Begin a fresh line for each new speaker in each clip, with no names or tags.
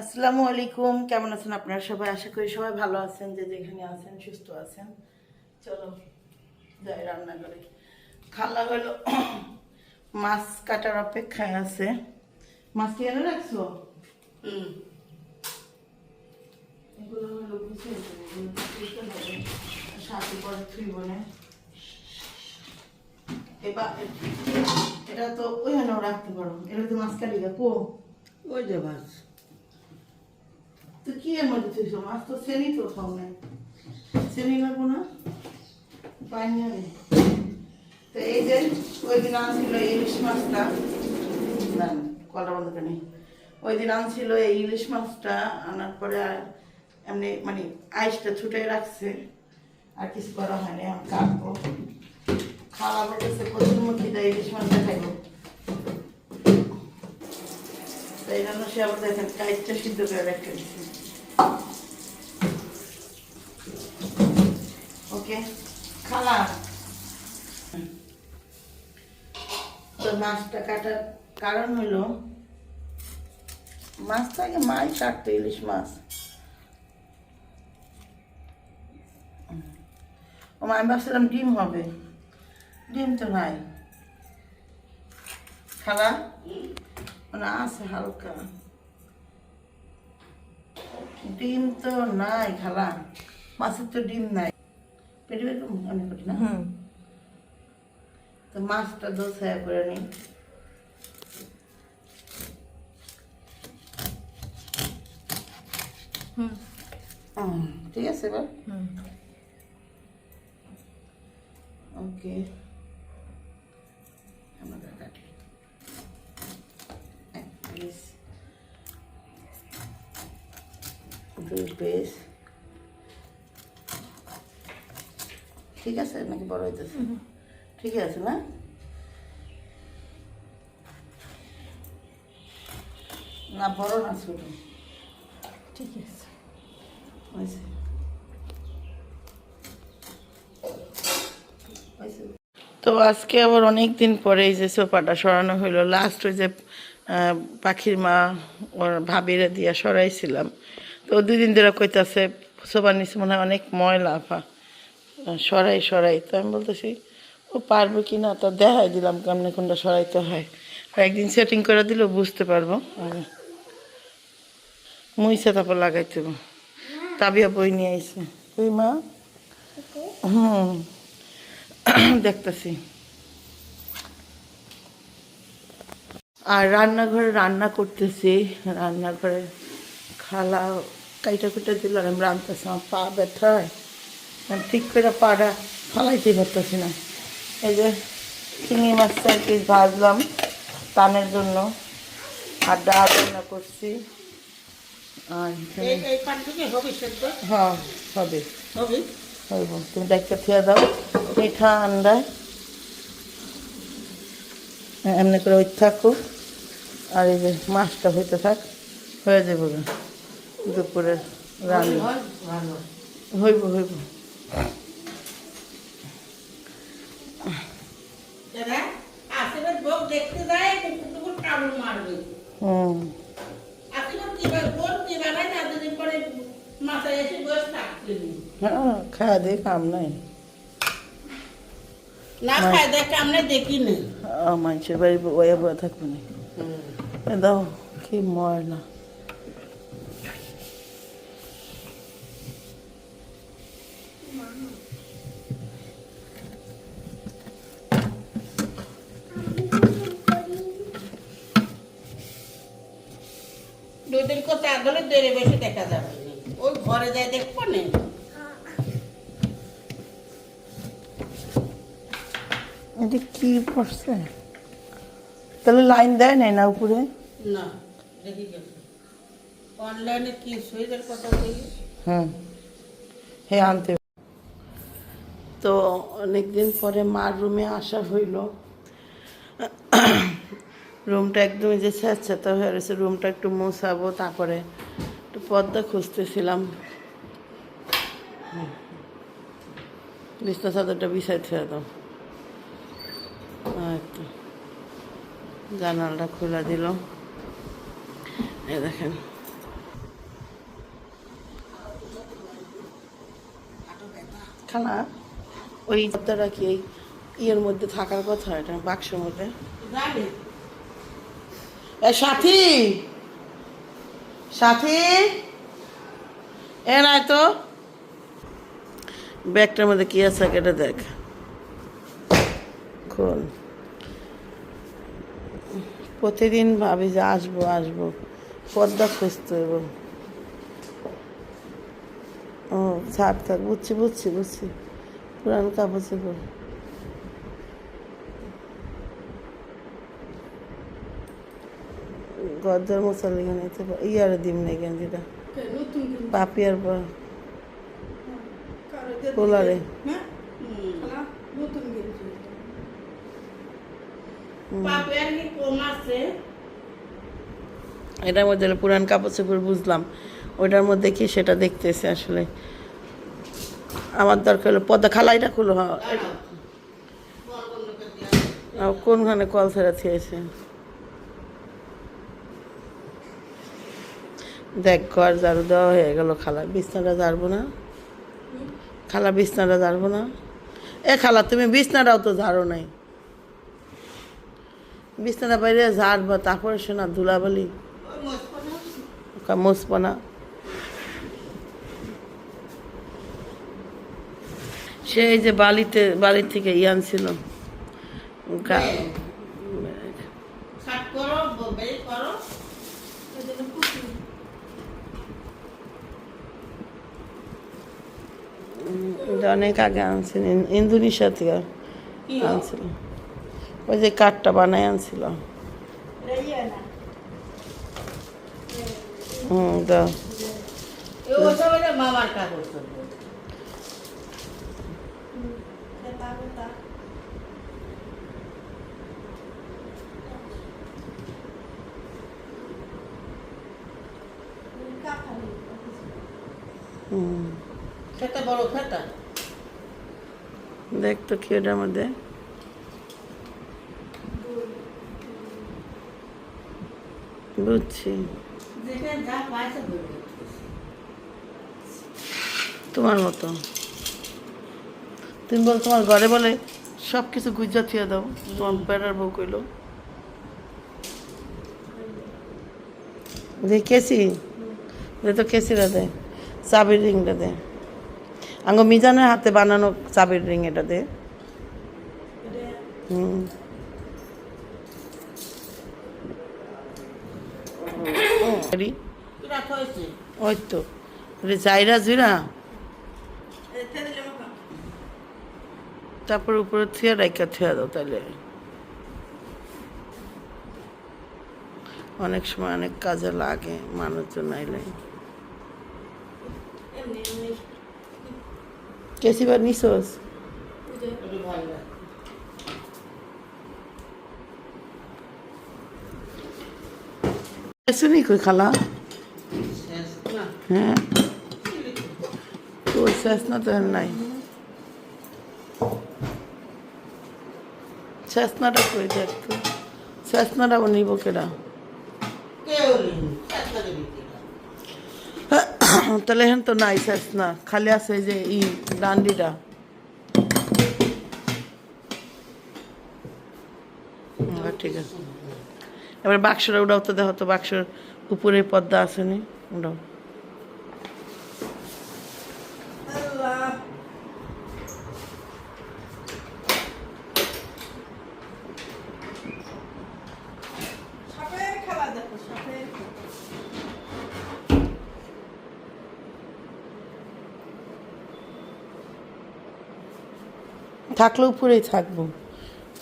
আসসালামু আলাইকুম। কেমন আছেন আপনারা সবাই? আশা করি সবাই ভালো আছেন যে যেখানে আছেন সুস্থ আছেন। চলো যাই রান্না করে খালা হলো মাছ কাটার অপেক্ষায় আছে। মাছ কি এনে রাখছো? হুম। এগুলো হলো গুছিয়ে। সাথে পরে থুইব না। এবার এটা তো ওইখানেও রাখতে পারো। এটা তো মাছ কাটি কো
ওই যে মাছ।
তো কি এর মধ্যে তুইছো মাছ? তো শ্রেণি তো খাও নাই। শ্রেণি লাগবো না? পানি নেই তো এই যে ওই দিন আনছিল ইলিশ মাছটা। না কলা বন্ধ করে নেই। ওই দিন আনছিল এই ইলিশ মাছটা, আনার পরে আর এমনি মানে আইসটা ছুটে রাখছে। আর কিছু করা হয়নি আমি কাটবো। খাওয়া বলতেছে প্রচুর মুখি দেয় ইলিশ মাছটা খাইবো তাই জন্য সে আবার দেখেন, কাইটটা সিদ্ধ করে রেখে দিচ্ছে ওকে খালা তো মাছটা কাটার কারণ হলো মাছটা আগে মাই কাটতো, ইলিশ মাছ। আমি ভাবছিলাম ডিম হবে। ডিম তো নাই। খালা? না, আছে হালকা। ডিম তো নাই খালা। মাছের তো ডিম নাই। পেটে পেটে মনে করি না? তো মাছটা দোসায় করে নিই হুম, ঠিক আছে এবার। ওকে দুই পিস ঠিক আছে নাকি বড় হইতেছে? ঠিকই আছে না? না বড় না ছোট?
ঠিক আছে।
তো আজকে আবার অনেক দিন পরে এই যে সোফাটা সরানো হইল লাস্ট ওই যে আহ, পাখির মা ওর ভাবিরে দিয়া সরাইছিলাম। তো দুই দিন ধরে কইতাছে সোফার নিচে মনে হয় অনেক ময়লা, আফা। সরাই সরাই। তো আমি বলতেছি, ও পারবে কি না? তা দেখাই দিলাম কেমনে কোনটা সরাইতে হয়। আর একদিন সেটিং করে দিলেও বুঝতে পারব। আগে মুইসা তারপর লাগাইতে। তাবিয়া বই নিয়ে আইছে। ওই মা? হুম। দেখতেছি। আর রান্নাঘরে রান্না করতেছি। রান্নাঘরে খালা কাইটা কুটা দিল আর আমি রান্নতেছি আমার পা ব্যথা। হয় আমি ঠিক করে পাটা ফালাইতে পারতেছি না। এই যে চিংড়ি মাছটা এক পিস ভাজলাম টানের জন্য। আর ডাল রান্না করছি। আর হ্যাঁ হবে। তুমি দেখতে থিয়া দাও। এই ঠান্ডায় এমনি করে ওই থাকুক। আর এই যে মাছটা হইতে থাক হয়ে যাবে। দুপুরে রান্না। হইব হইব
না
খাওয়া দিয়ে কাম নাই।
না দেখ না।
মানুষের বাড়ি ওয়া থাকব না। দাও কি ময়লা
দুদিন দৌড়ে বসে দেখা যাবে। ওই ঘরে যায় দেখব না।
এটা কি পড়ছে? তাহলে লাইন দেয় নাই না উপরে?
না দেখি অনলাইনে কি সুইচের কথা বলি?
হুম। হ্যাঁ আনতে। তো অনেকদিন পরে মার রুমে আসা হইল। রুমটা একদম যে স্যাঁতস্যাঁতে হয়ে রয়েছে রুমটা একটু মোছাবো তারপরে পর্দা খুঁজতেছিলাম। বিছনা চাদরটা বিছাই ছেড়ে দাও। আচ্ছা জানালটা খোলা দিল। এই দেখেন। খানা ওই পর্দাটা কি এই ইয়ের মধ্যে থাকার কথা? এটা বাক্সের মধ্যে? সাথী! সাথী? এ নাই তো। ব্যাগটার মধ্যে কি আছে এটা দেখ। খোল। প্রতিদিন ভাবি যে আসব আসব। পদ্মা খুঁজতে হইব। ও থাক থাক। বুঝছি বুঝছি বুঝছি। পুরান কাপড় চোপড়। গদ্দার মশালা এখানে ইয়ার দিম না এখানে যেটা। পাপিয়ার পর।
কারও
পোলারে।
হ্যাঁ?
এটার মধ্যে পুরান কাপড় চোপড় বুঝলাম। ওইটার মধ্যে কি সেটা দেখতেছে আসলে। আমার দরকার হলো পদ্মা খালাইটা খুলো হ্যাঁ। কোনখানে কল ছেড়া থিয়েছে? দেখ, ঘর ঝাড়ু দেওয়া হয়ে গেল খালা। বিছনাটা ঝাড়বো না। খালা, বিছনাটা ঝাড়বো না। এ খালা, তুমি বিছনাটাও তো ঝাড়ো নাই। বিছনাটা বাইরে ঝাড়বা, তারপরে শোনা, ধুলাবালি। মুসবো না। সে এই যে বালিতে, বালি থেকে ইয়ান ছিল
করো করো
ওই জন্য কুচি।
এটা অনেক আগে আনছিল ইন- ইন্দোনেশিয়া থেকে আনছিল। ওই যে কাঠটা বানাই আনছিল। দাও। হুম।
খেতে বড় খেতা?
দেখ তো কি ওটার মধ্যে। বুঝছি। তোমার মতো। তুমি বল তোমার ঘরে বলে সব কিছু গুজা থিয়ে দাও। তোমার বেড়ার বউ কইলো। যে কেসি। তো কেসিটা দে। চাবির রিংটা দে। আঙ্গ মিজানের হাতে বানানো চাবির রিং এটা দে ওই তো তারপর উপরে থুয়া রাইকা থুয়া দাও তাহলে অনেক সময় অনেক কাজে লাগে মানুষজন আইলে। কেসিবার নিছোস শুনি কই খালা হ্যাঁ তোর শেষ না তো নাই শেষনাটা কই দেখ তো শেষনাটা নিব কেডা
কেউ
তাহলে এখন তো নাই শেষ না খালি আছে যে ই ডান্ডিটা ঠিক আছে এবার বাক্সটা উঠাও তো দেখো তো বাক্সর উপরে পর্দা আছে নি উঠাও
আল্লাহ। সাপের খেলা দেখো সাপের খেলা।
থাকলে উপরেই থাকব।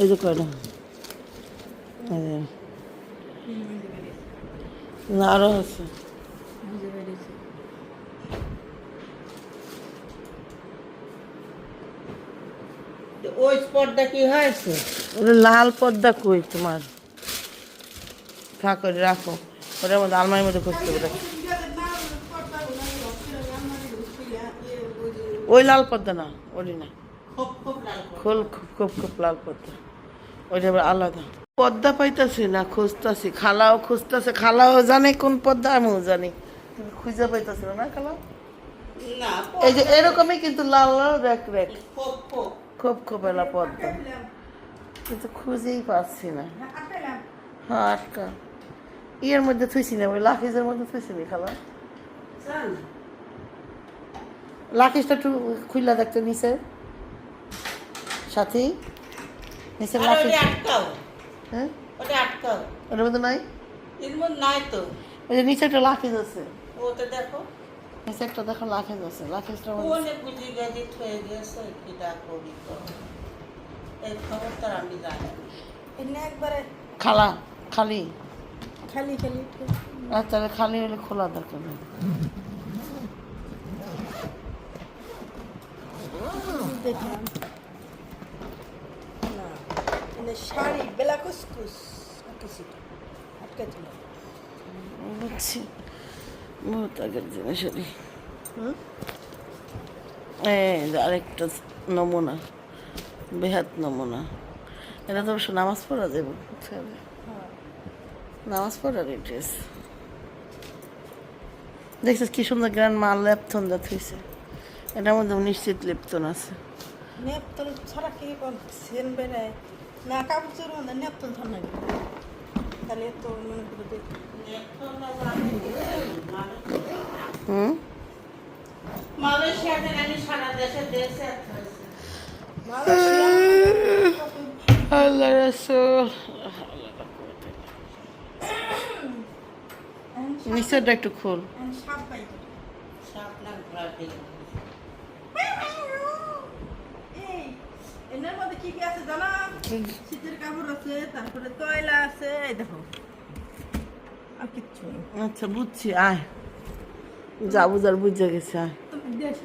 এই যে কয়টা? আরও আছে।
ওই স্পটটা কি হয়েছে?
ওটা লাল পর্দা কই তোমার? থাকো রাখো। ওটার মধ্যে আলমারির মধ্যে খুঁজতে হবে
পর্দা ইয়ে ওই
লাল পর্দা না ওটি না। খোল খুব খুব খুব লাল পর্দা ওইটা আবার আলাদা। পর্দা পাইতাছি না খুঁজতাছি খালাও খুঁজতাছে খালাও জানে কোন পদ্মা আমিও জানি। খুঁজে পাইতাছি না খালা? এই যে এরকমই কিন্তু লাল লাল র্যাক
খোপ খোপ।
খুব খোপেলা পদ্মা। কিন্তু খুঁজেই পাচ্ছি না।
হ্যাঁ
আটকা। ইয়ের মধ্যে থুইছি না ওই লাখিজের মধ্যে থুইছি নি খালা। লাখিজটা একটু খুললা দেখতে নিচে। সাথী? নিচে
আর
লাখিজ
আটকাও।
হ্যাঁ?
ওটা আটকাও।
ওটার মধ্যে নাই?
এর মধ্যে নাই তো।
ওই যে নিচে একটা লাখিজ আছে।
ওটা দেখো।
নিচে একটা দেখো লাখিজ আছে। লাখিজটার মধ্যে
কোনে বুঝি গেছে হয়ে গেছে করি তো এই খবরটা আমি জানি। না।
এনে একবারে
খালা খালি।
খালি খালি।
তাহলে খালি হলে খোলা দরকার নেই।
দেখলাম। শাড়ি বেলা কুসকুস আটকেছি আটকেছিল
বুঝছি। বহুত আগের জিনিস।
হুম?
এই যে আরেকটা নমুনা বেহাত নমুনা। এটা তো অবশ্য নামাজ পড়া যাবে
হ্যাঁ।
নামাজ পড়ার এই ড্রেস দেখছিস কি সুন্দর গ্রান মা লেপথন দা থুইছে এটার মধ্যে নিশ্চিত লেপথন আছে।
নেপতন ছাড়া কি কোন সেন বেড়ায় না কাপড়ের মধ্যে নেপতন ধর না তাহলে তো মনে করে
হুম?
মালয়েশিয়াতে আমি সারা দেশে দেশে
মালয়েশিয়া
আল্লাহ রাসূল। নিচেরটা একটু খোল।
সাপ পাই
সাপনার ব্রাজিল
এই এনার মধ্যে কি কি আছে জানা? শীতের কাপড় আছে তারপরে তয়লা আছে এই দেখো। আর কিচ্ছু
আচ্ছা বুঝছি আয়। যা বুঝার বুঝে গেছে আয়।
তুমি দেশ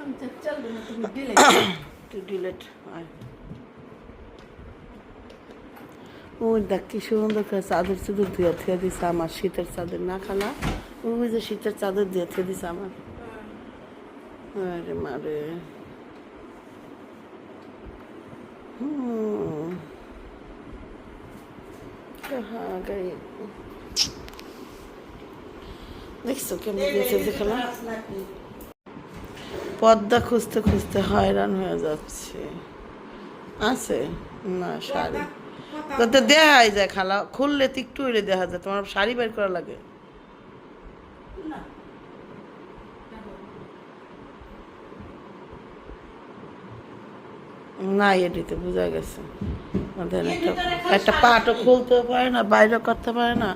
চলবে না তুমি দিলে
ডিলেট আয়। ওই দেখ কি সুন্দর করে চাদর চুদর ধুয়ে থুয়ে দিছে আমার শীতের চাদর না খালা। ওই যে শীতের চাদর দিয়ে থুয়ে দিছে আমার। আরে মারে। দেখছ কেমন পদ্মা খুঁজতে খুঁজতে হয়রান হয়ে যাচ্ছে আছে না শাড়ি তাতে দেখাই যায় খালা খুললে তো একটু হইলে দেখা যায় তোমার শাড়ি বের করা লাগে
না
না এটিতে বোঝা গেছে। ওদের একটা একটা পাটও
নেই।
খুলতে পারে না বাইরে করতে পারে না।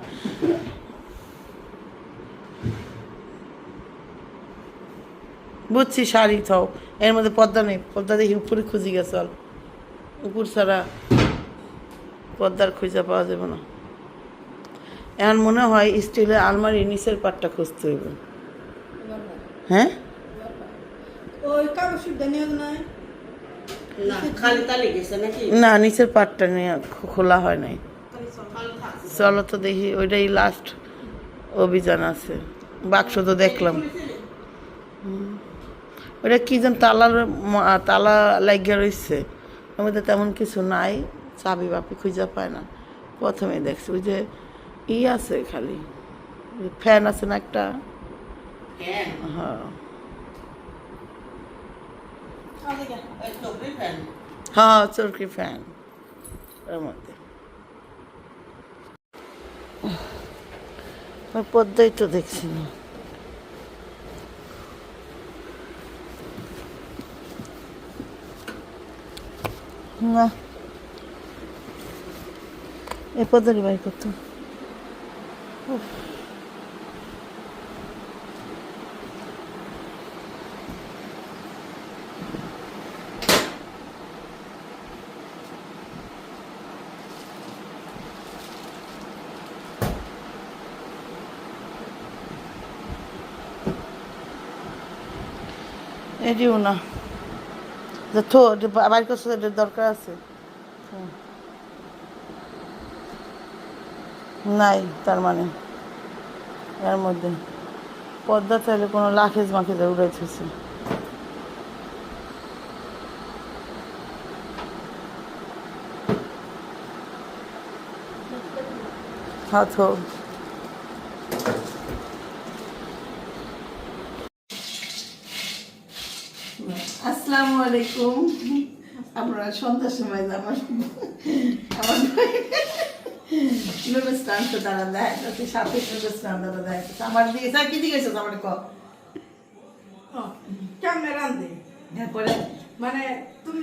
বুঝছি শাড়ি থাও। এর মধ্যে পদ্মা নেই। পর্দা দেখি উপরে খুঁজি গেছে অল উপর ছাড়া পর্দার খুঁজে পাওয়া যাবে না। এখন মনে হয় স্টিলের আলমারি নিচের পাটটা খুঁজতে হইবে। হ্যাঁ?
ওই নিয়ে নাই?
না
নিচের পাটটা নিয়ে খোলা হয় নাই।
চল
তো দেখি ওইটাই লাস্ট অভিযান আছে। বাক্স তো দেখলাম। ওটা কি যেন তালার তালা লাগিয়ে রয়েছে ওর মধ্যে তেমন কিছু নাই চাবি বাপি খুঁজে পায় না। প্রথমে দেখছি ওই যে ই আছে খালি। ফ্যান আছে না একটা?
হ্যাঁ।
হ্যাঁ চরকি ফ্যান ওর মধ্যে। পদ্মাই তো দেখছি না। না। এ পদ্মারি বাই করতো। এটিও না। বাইর করছে এটার দরকার আছে। নাই, তার মানে। এর মধ্যে। পদ্মা চাইলে কোনো লাখেজ মাখেজে উড়াইতেছে হ্যাঁ থো আসসালামু আলাইকুম। আপনারা সন্ধ্যার সময় আমার আমার দেয়? সাথে দেয় আমার দিকে স্যার কি দিকে আমার ক?
কেমনে রান্ধে
এরপরে
মানে তুমি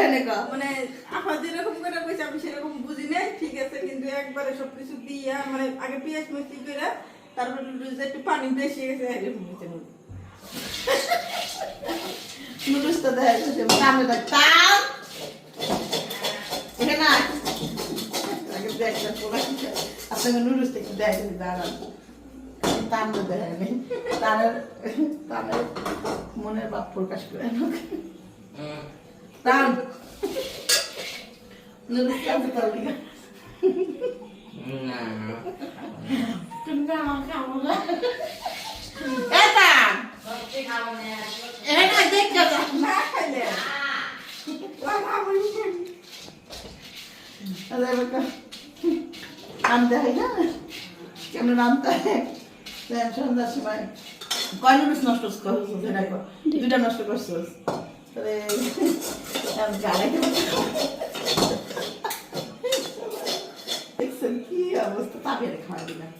হেনে ক
মানে আপা যেরকম করে কইছে আমি সেরকম বুঝি নাই ঠিক আছে কিন্তু একবারে সবকিছু দিয়া মানে আগে পেঁয়াজ মিষ্টি করে তারপরে একটু পানি বেশি গেছে নুডলস।
নুডলসটা দেয় সামনে দেখ এখানে আয়। আগে দেখ দেখ, ওরা কি করে। আপনাকে নুডলসটা একটু দেয় দাঁড়ান দেয় আমি টানের টানের মনের ভাব প্রকাশ করে টান নুডলস টানতে পারবি না তুমি আমার খাব না এটা
না
করছ করছ কি অবস্থা তাবিয়ে খাওয়া দিলাম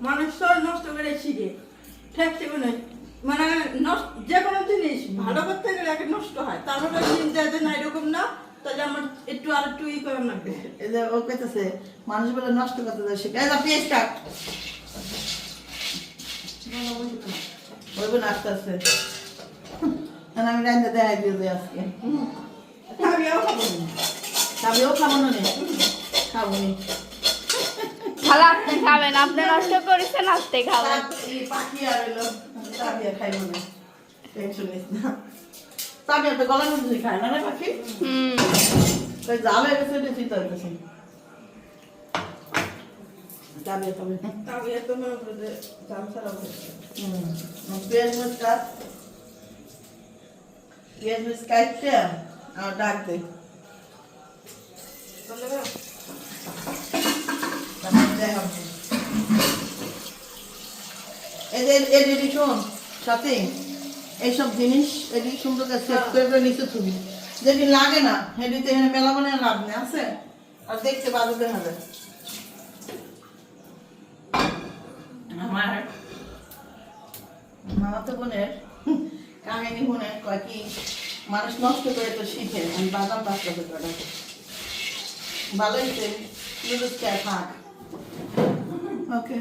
মানুষ নষ্ট করে শিখে ঠেকছে কোনো মানে নষ্ট যে কোনো জিনিস ভালো করতে গেলে আগে নষ্ট হয়। তারপরে চিন্তা যে না এরকম না তাহলে আমার একটু আর একটু ই করার লাগবে।
এই যে ও কইতেছে মানুষ বলে নষ্ট করতে দেয় শিখে এই যা পেঁয়াজ কাট। বলব না আস্তে আস্তে। আমি রান্না দেখাই দিয়ে যাই আজকে।
আমিও খাব না।
খাব না খাব নি।
খালা আপনি খাবেন আপনি নষ্ট করেছেন আপনি খাবেন
পাখি আর এলো তাবিয়া খাইবো না। টেনশন নিস না। তাবিয়া তো গলা মধ্যে খায় না রে পাখি?
হুম।
তাই জাল গেছে এটা চিন্তা হইতেছে তাবিয়া তবে
আমি এত মনে করে যে জাল ছাড়া হচ্ছে।
হুম। পেঁয়াজ মরিচ কাট। পেঁয়াজ মরিচ কাটতে আর ডাক দে। তারপর হবে। যে এদিকে শোন সাথে এইসব জিনিস এদিকে সুন্দর করে সেট করে করে নিচে থুবি যেদিন লাগে না এদিকে এখানে মেলা মানে লাভ নেই আছে? আর দেখতে বাজে দেখা যায় আমার মামাতো বোনের কাহিনী শুনে কয় কি মানুষ নষ্ট করে তো শিখে আমি বাদাম বাচ্চাতে করে ভালোই নুডলস খাক ওকে।